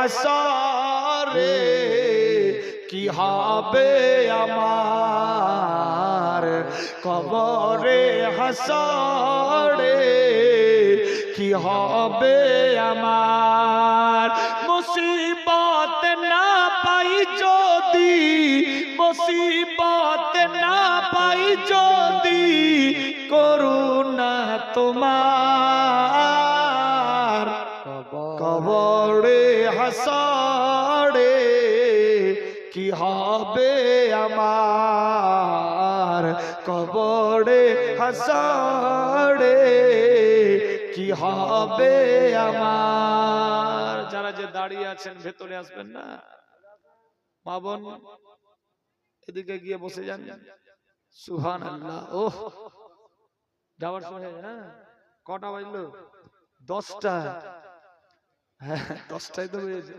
হাসরে, কি হবে আমার? কবরে হাসরে, কি হবে আমার? মুসিবত না পাই যদি, মুসিবত না পাই যদি, করুণা তোমার কবরে হাসরে কি হবে আমার? কবরে হাসরে কি হবে আমার? যারা যে দাঁড়িয়ে আছেন, ভেতরে আসবেন না। মা এদিকে গিয়ে বসে যান। সুহান আল্লাহ ওহ। যাওয়ার সময়, হয়ে, কটা বাজলো? দশটা। দশটায় তো হয়েছে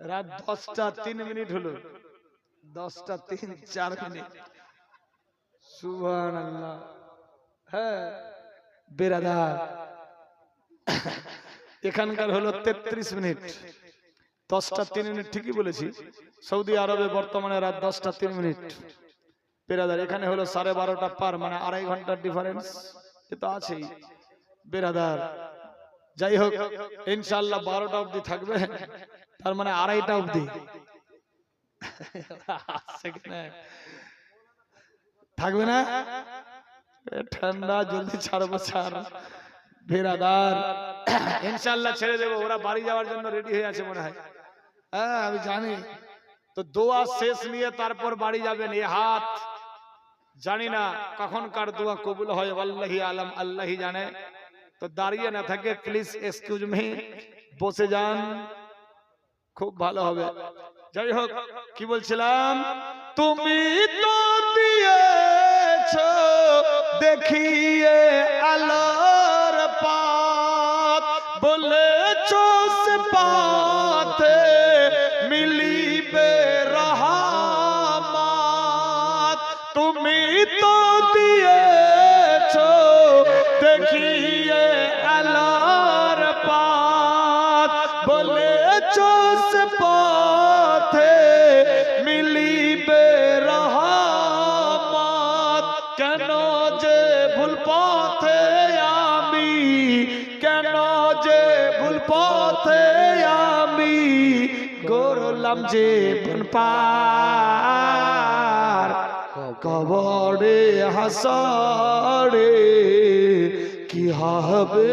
রাত দশটা তিন মিনিট হলো। দশটা তিন, চার মিনিট। আল্লাহ হ্যাঁ বেরাদার। এখানকার হলো তেত্রিশ মিনিট। দশটা তিন মিনিট, ঠিকই বলেছি। সৌদি আরবে বর্তমানে রাত দশটা তিন মিনিট। বেরাদার, এখানে হলো সাড়ে বারোটা পার মানে আড়াই ঘণ্টার ডিফারেন্স এ তো আছেই। বেরাদার যাই হোক ইনশাল্লাহ বারোটা অবধি থাকবে। তার মানে আড়াইটা অবধি। কিনা? থাকবে না? ঠান্ডা জলদি ছাড়বো ছাড় বেরাদার। ইনশাল্লাহ ছেড়ে দেবো ওরা বাড়ি যাওয়ার জন্য রেডি হয়ে আছে মনে হয়। হ্যাঁ আমি জানি। তো দোয়া শেষ নিয়ে তারপর বাড়ি যাবেন। এ হাত। জানি না কখন কার দোয়া কবুল হয় আল্লাহি আলম আল্লাহি জানে। তো দাঁড়িয়ে না থাকে প্লিজ এক্সকিউজ মি বসে যান। খুব ভালো হবে। যাই হোক, কি বলছিলাম? তুমি তো দিয়েছ, দেখিয়ে আলোর পাত, বলেছ সে পাথে মিলিবে রহমত। তুমি তো দিয়েছ, দেখিয়ে বলেছ সে পথে মিলিবে রহমত কেন যে ভুল পথে আমি কেন যে ভুল পথে আমি করলাম যে ভুল পার কবরে হাসরে কি হবে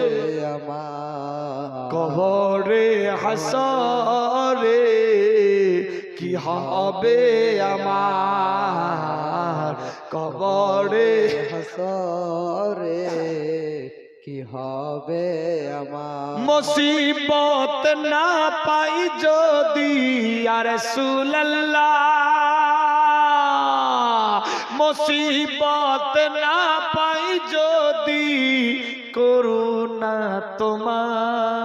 আমার কবরে হাসরে, কি হবে আমার? কবরে হাসরে, কি হবে আমার? মুসিবত না পাই যদি আর মুসিবত না পাই যদি, করুণা তোমার।